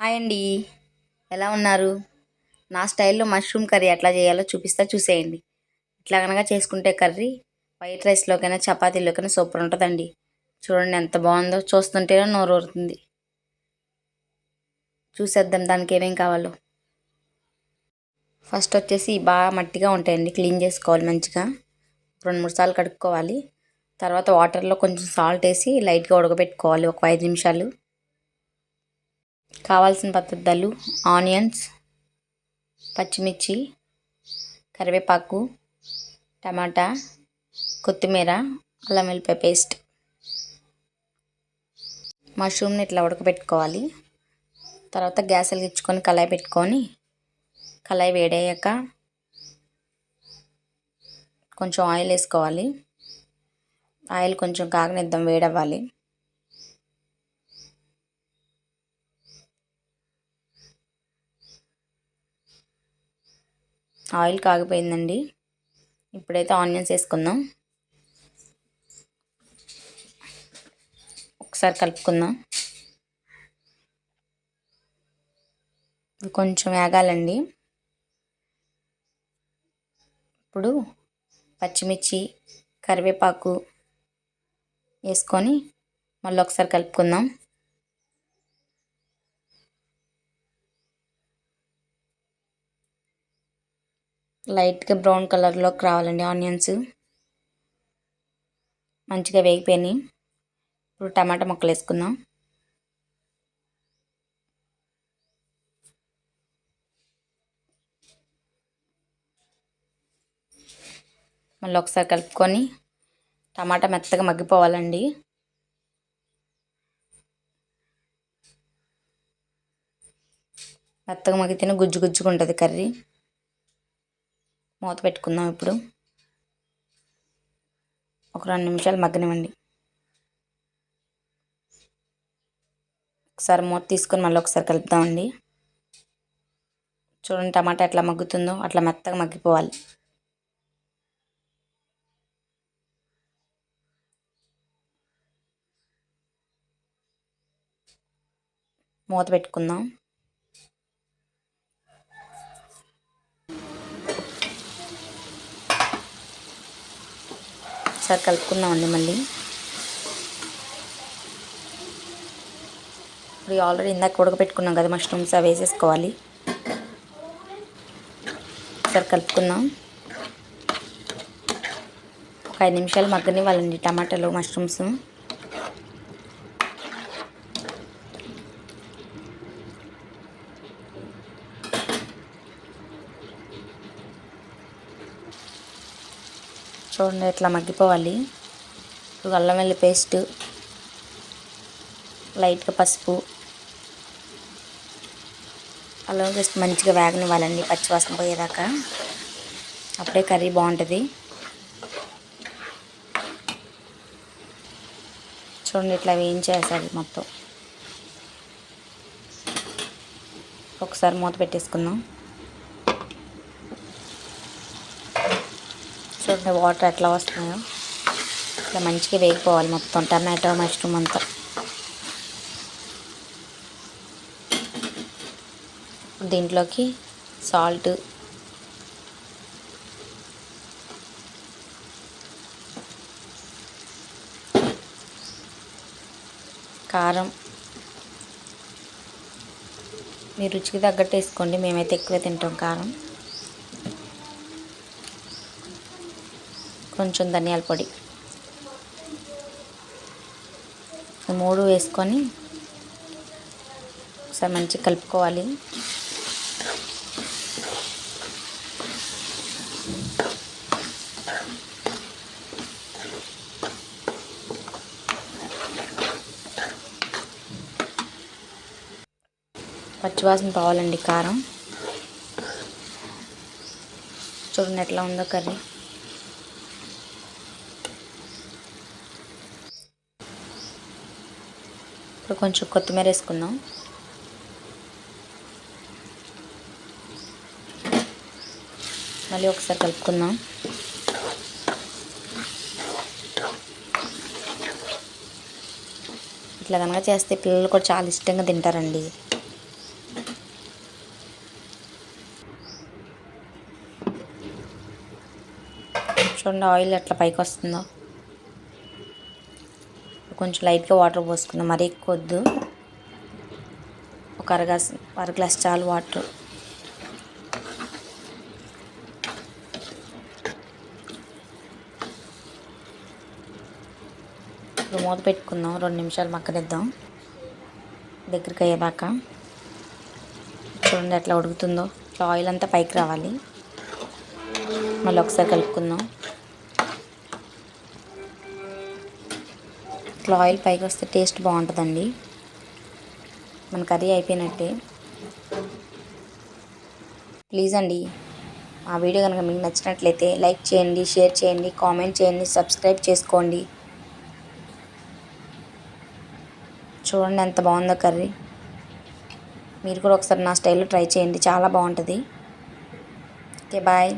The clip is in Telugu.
హాయ్ అండి. ఎలా ఉన్నారు? నా స్టైల్లో మష్రూమ్ కర్రీ ఎట్లా చేయాలో చూపిస్తా చూసేయండి. ఇట్లా కనుక చేసుకుంటే కర్రీ వైట్ రైస్లోకైనా చపాతీలోకైనా సూపర్ ఉంటుందండి. చూడండి ఎంత బాగుందో. చూస్తుంటేనే నోరు ఊరుతుంది. చూసేద్దాం దానికి ఏమేం కావాలో. ఫస్ట్ వచ్చేసి బాగా మట్టిగా ఉంటాయండి. క్లీన్ చేసుకోవాలి మంచిగా. రెండు మూడు సార్లు కడుక్కోవాలి. తర్వాత వాటర్లో కొంచెం సాల్ట్ వేసి లైట్గా ఉడకబెట్టుకోవాలి. ఒక ఐదు నిమిషాలు. కావాల్సిన పదార్థాలు ఆనియన్స్ పచ్చిమిర్చి కరివేపాకు టమాటా కొత్తిమీర అల్లం వెల్లిపాయ పేస్ట్. మష్రూమ్ని ఇట్లా ఉడకబెట్టుకోవాలి. తర్వాత గ్యాస్ వెలిగించుకొని కళాయి పెట్టుకొని కళాయి వేడయ్యాక కొంచెం ఆయిల్ వేసుకోవాలి. ఆయిల్ కొంచెం కాగనిద్దాం వేడవ్వాలి. ఆయిల్ కాగిపోయిందండి. ఇప్పుడైతే ఆనియన్స్ వేసుకుందాం. ఒకసారి కలుపుకుందాం. కొంచెం వేగాలండి. ఇప్పుడు పచ్చిమిర్చి కరివేపాకు వేసుకొని మళ్ళీ ఒకసారి కలుపుకుందాం. లైట్గా బ్రౌన్ కలర్లోకి రావాలండి ఆనియన్స్. మంచిగా వేగిపోయినాయి. ఇప్పుడు టమాటా ముక్కలు వేసుకుందాం. మళ్ళీ ఒకసారి కలుపుకొని టమాటా మెత్తగా మగ్గిపోవాలండి. మెత్తగా మగ్గితేనే గుజ్జు గుజ్జుగా ఉంటుంది కర్రీ. మూత పెట్టుకుందాం ఇప్పుడు. ఒక రెండు నిమిషాలు మగ్గనివ్వండి. ఒకసారి మూత తీసుకొని మళ్ళీ ఒకసారి కలుపుదామండి. చూడండి టమాటా ఎట్లా మగ్గుతుందో అట్లా మెత్తగా మగ్గిపోవాలి. మూత పెట్టుకుందాం. ఒకసారి కలుపుకుందామండి మళ్ళీ. ఇప్పుడు ఆల్రెడీ ఇందాక ఉడకపెట్టుకున్నాం కదా మష్రూమ్స్ అవి వేసేసుకోవాలి. ఒకసారి కలుపుకుందాం. ఒక ఐదు నిమిషాలు మగ్గనివ్వాలండి టమాటాలు మష్రూమ్స్. చూడండి ఇట్లా మగ్గిపోవాలి. ఇప్పుడు అల్లం వెల్లి పేస్ట్ లైట్గా పసుపు. అల్లం పేస్ట్ మంచిగా వేగనివ్వాలండి పచ్చివాసన పోయేదాకా. అప్పుడే కర్రీ బాగుంటుంది. చూడండి ఇట్లా వేయించేసాలి మొత్తం. ఒకసారి మూత పెట్టేసుకుందాం. చూడండి వాటర్ ఎట్లా వస్తున్నాయో. ఇట్లా మంచిగా వేగిపోవాలి మొత్తం టమాటో మష్రూమ్ అంతా. దీంట్లోకి సాల్ట్. కారం. మీ రుచికి తగ్గట్టు వేసుకోండి. మేమైతే ఎక్కువ తింటాం కారం. కొంచెం ధనియాల పొడి. మూడు వేసుకొని ఒకసారి మంచిగా కలుపుకోవాలి. పచ్చివాసన పోవాలండి కారం. చూడండి ఎట్లా ఉందో కర్రీ. ఇప్పుడు కొంచెం కొత్తిమీర వేసుకుందాం. మళ్ళీ ఒకసారి కలుపుకుందాం. ఇట్లా కనుక చేస్తే పిల్లలు కూడా చాలా ఇష్టంగా తింటారండి. చూడండి ఆయిల్ ఎట్లా పైకి వస్తుందో. కొంచెం లైట్గా వాటర్ పోసుకుందాం. మరీ ఎక్కువ వద్దు ఒక అర అర గ్లాస్ చాలు వాటర్. ఇప్పుడు మూత పెట్టుకుందాం. రెండు నిమిషాలు మక్కనిద్దాం దగ్గరికి అయ్యేదాకా. చూడండి ఎట్లా ఉడుకుతుందో. ఇట్లా ఆయిల్ అంతా పైకి రావాలి. మళ్ళీ ఒకసారి కలుపుకుందాం. ఇట్లా ఆయిల్ పైకి వస్తే టేస్ట్ బాగుంటుందండి. మన కర్రీ అయిపోయినట్టే. ప్లీజ్ అండి ఆ వీడియో కనుక మీకు నచ్చినట్లయితే లైక్ చేయండి షేర్ చేయండి కామెంట్ చేయండి సబ్స్క్రైబ్ చేసుకోండి. చూడండి ఎంత బాగుందో కర్రీ. మీరు కూడా ఒకసారి నా స్టైల్లో ట్రై చేయండి చాలా బాగుంటుంది. Okay bye.